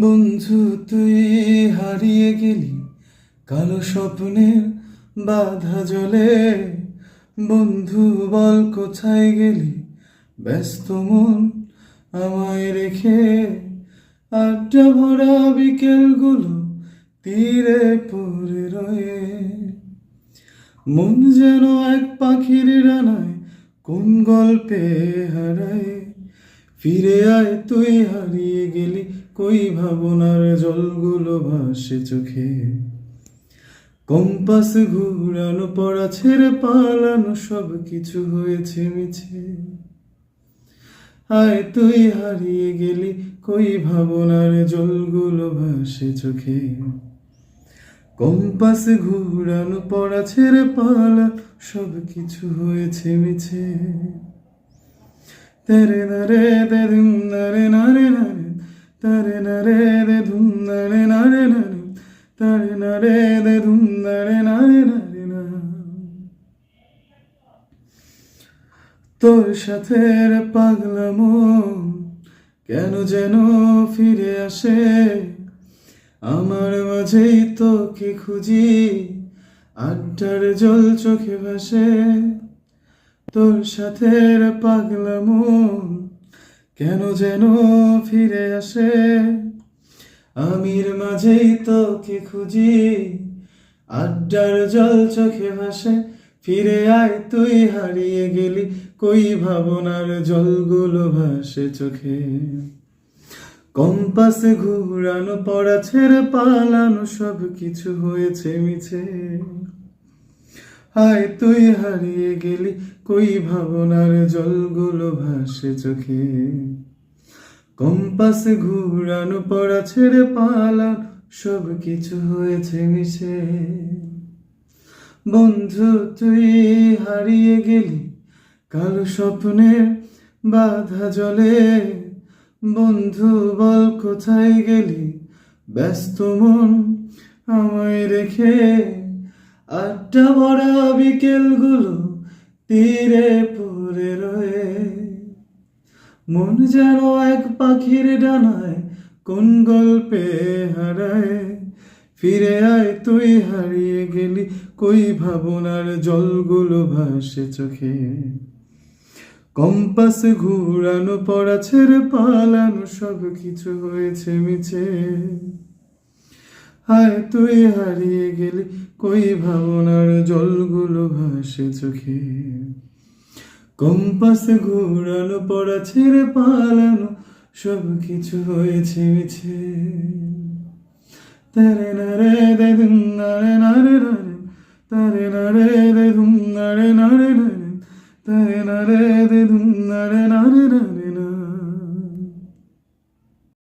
বন্ধু, তুই হারিয়ে গেলি। কালো স্বপ্নের বাধা জলে বন্ধু, বল, কোথায় গেলি? ব্যস্ত মন আমায় রেখে আড্ডা ভরা বিকেলগুলো তীরে পড়ে রয়ে। মন যেন এক পাখির ডানায় কোন গল্পে হারায়। ফিরে আয় তুই, হারিয়ে গেলি কই ভাবনার জলগুলো ভাসে চোখে। কম্পাস ঘুরানো, পড়া, ছেড়ে পালানো সব কিছু হয়েছে মিছে। আয় তুই, হারিয়ে গেলি কই ভাবনার জলগুলো ভাসে চোখে। কম্পাস ঘুরানো, পড়া, ছেড়ে পালা সব কিছু হয়েছে মিছে। নারে নারে নারে তারে নারে দে ধুম নারে নারে নারে তারে নারে দে ধুম নারে নারে নারে না তোর সাথে রে পাগলা মন কেন যেন ফিরে আসে? আমার মাঝেই তোকে খুঁজি, আড্ডার জল চোখে ভাসে। তোর সাথে রে পাগলা মন কেন যেন ফিরে আসে? আমির মাঝেই তোকে খুঁজি, আড্ডার জল চোখে ভাসে। ফিরে আয়, তুই হারিয়ে গেলি, কই ভাবনার জলগুলো ভাসে চোখে? কম্পাস ঘুরানো, পড়া ছেড়ে পালানো সব কিছু হয়েছে মিছে। হায় তুই হারিয়ে গেলি, কই ভাবনার জলগুলো ভাসে চোখে? কম্পাস ঘুরানো পড়া ছেড়ে পালান সব কিছু হয়েছে মিশে। বন্ধু, তুই হারিয়ে গেলি, কালো স্বপ্নের বাধা জলে। বন্ধু, বল কোথায় গেলি, ব্যস্ত মন আমায় রেখে। আড্ডা ভরা বিকেলগুলো তীরে পড়ে রয়ে। মন যেন এক পাখির ডানায় কোন গল্পে হারায়। ফিরে আয় তুই, হারিয়ে গেলি কই ভাবনার জলগুলো ভাসে চোখে। কম্পাস ঘুরানো পড়া পালানো সব কিছু হয়েছে মিছে। হায়, তুই হারিয়ে গেলি। কই ভাবনার জলগুলো ভাসে চোখে। কম্পাস ঘুরানো পড়া ছেড়ে পালানো সব কিছু হয়েছে মিছে তারে নারে দে ধুম নারে নারে নারে তারে নারে দে ধুম নারে নারে নারে তারে নারে দে ধুম নারে নারে নারে